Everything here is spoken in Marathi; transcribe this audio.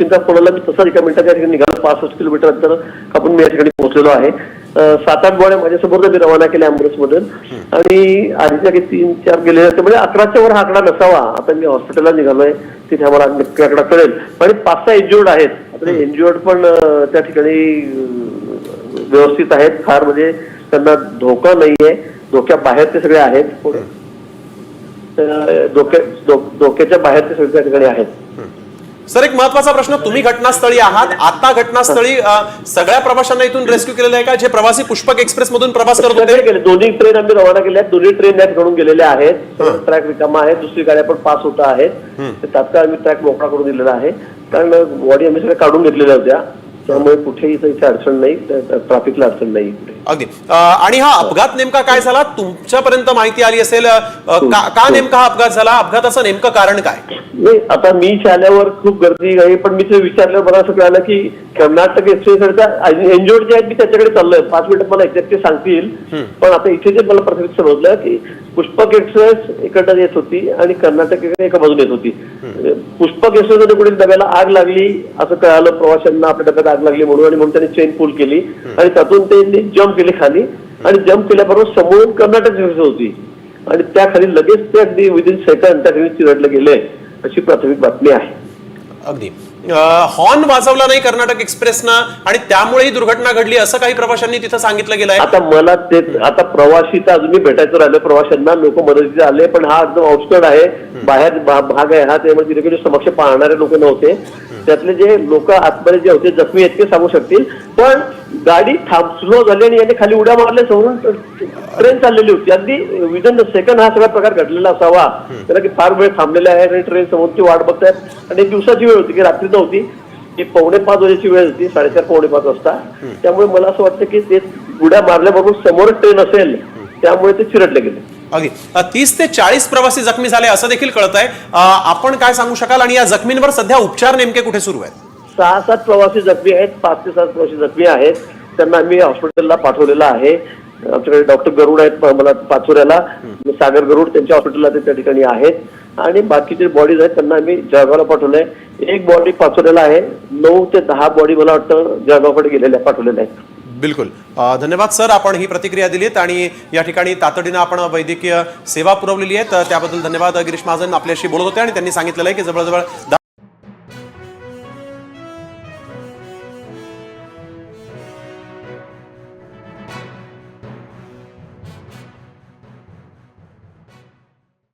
कोणाला मी तसाच एका मिनिटाच्या ठिकाणी निघालो पासष्ट किलोमीटर अंतर आपण मी या ठिकाणी पोहोचलेलो आहे. सात आठ गोळ्या माझ्यासमोर मी रवाना केल्या अँब्युलन्स मधून आणि आधीच्या काही तीन चार गेले असते म्हणजे अकराच्या वर हा आकडा नसावा. आता मी हॉस्पिटलला निघालोय तिथे आम्हाला नक्की आकडा कळेल. आणि पाच सहा एन्ज्युअर्ड आहेत. आता एन्ज्युअर्ड पण त्या ठिकाणी व्यवस्थित आहेत. फार म्हणजे त्यांना धोका नाहीये. धोक्या बाहेर ते सगळे आहेत. धोक्या धोक्याच्या बाहेर ते सगळे त्या ठिकाणी आहेत. सर एक महत्त्वाचा प्रश्न तुम्ही घटनास्थळी आहात आता घटनास्थळी सगळ्या प्रवाशांना इथून रेस्क्यू केलेलं आहे का? जे प्रवासी पुष्पक एक्सप्रेस मधून प्रवास करत होते? दोन्ही ट्रेन आम्ही रवाना केल्या आहेत. दोन्ही ट्रेन यात घडून गेलेल्या आहेत. ट्रॅक रिकामा आहे. दुसरी गाड्या पण पास होत आहेत. तात्काळ आम्ही ट्रॅक मोकळा करून दिलेला आहे. कारण बॉडी आम्ही सगळ्या काढून घेतलेल्या होत्या. त्यामुळे कुठेही इथे अडचण नाही ट्रॅफिकला अडचण नाही अगदी. आणि हा अपघात नेमका काय झाला? तुमच्यापर्यंत माहिती आली असेल का का नेमका हा अपघात झाला? अपघाताचं नेमकं कारण काय? नाही आता मी इथे आल्यावर खूप गर्दी आहे पण मी ते विचारल्यावर मला असं कळालं की कर्नाटक एक्सप्रेसचा एनजीओड जे आहेत मी त्याच्याकडे चाललोय. पाच मिनिटात मला एक्झॅक्ट ते सांगतील. पण आता इथे जे मला प्रथम समजलं की पुष्पक एक्सप्रेस इकडनं येत होती आणि कर्नाटक एका बाजूने येत होती. पुष्पक एक्सप्रेस पुढील डब्याला आग लागली असं कळालं प्रवाशांना आपल्या डब्यात आग लागली म्हणून आणि म्हणून त्यांनी चेन पुल केली. आणि त्यातून त्यांनी जम्प केली खाली. आणि जम्प केल्याबरोबर समोरून कर्नाटक एक्सप्रेस होती. आणि त्या खाली लगेच ते अगदी विदिन सेकंड त्या खाली चिरडले गेले अशी प्राथमिक बातमी आहे. अगदी. हॉर्न वाजवला नाही कर्नाटक एक्सप्रेसनं आणि त्यामुळे ही दुर्घटना घडली असं काही प्रवाशांनी तिथं सांगितलं गेलं आता मला तेच आता प्रवाशी तर अजूनही भेटायचं राहिलं. प्रवाशांना लोक मदतीचे आले पण हा एकदम आउटस्कर्ट आहे. बाहेर भाग आहे हा त्यामुळे तिथे म्हणजे समक्ष पाहणारे लोक नव्हते. त्यातले जे लोक आतमध्ये जे होते जखमी आहेत ते सांगू शकतील. पण गाडी थांब स्लो झाली आणि याने खाली उड्या मारल्या समोरून ट्रेन चाललेली होती. अगदी विदिन सेकंड हा सगळा प्रकार घडलेला असावा. त्याला की फार वेळ थांबलेला आहे आणि ट्रेन समोरची वाट बघतायत. आणि दिवसाची वेळ होती की रात्री नव्हती ही पावणे पाच वाजेची वेळ होती साडेचार पावणे पाच वाजता. त्यामुळे मला असं वाटतं की ते उड्या मारल्याबरोबर समोर ट्रेन असेल त्यामुळे ते चिरडले गेले. अगदी. तीस ते चाळीस प्रवासी जखमी झाले असं देखील कळत आहे आपण काय सांगू शकाल? आणि या जखमींवर सध्या उपचार नेमके कुठे सुरू आहेत? सहा सात प्रवासी जखमी आहेत पाच ते सात प्रवासी जखमी आहेत. त्यांना आम्ही हॉस्पिटलला पाठवलेलं आहे. आमच्याकडे डॉक्टर गरुड आहेत मला पाचोऱ्याला. सागर गरुड त्यांच्या हॉस्पिटलला ते त्या ठिकाणी आहेत. आणि बाकीचे बॉडीज आहेत त्यांना आम्ही जळगावला पाठवलंय. एक बॉडी पाचोऱ्याला आहे. नऊ ते दहा बॉडी मला वाटतं जळगावकडे गेलेल्या पाठवलेल्या आहेत. बिलकुल. धन्यवाद सर. आपण ही प्रतिक्रिया दिलीत आणि या ठिकाणी तातडीनं आपण वैद्यकीय सेवा पुरवलेली आहे. तर त्याबद्दल धन्यवाद. गिरीश महाजन आपल्याशी बोलत होते आणि त्यांनी सांगितलेलं आहे की जवळजवळ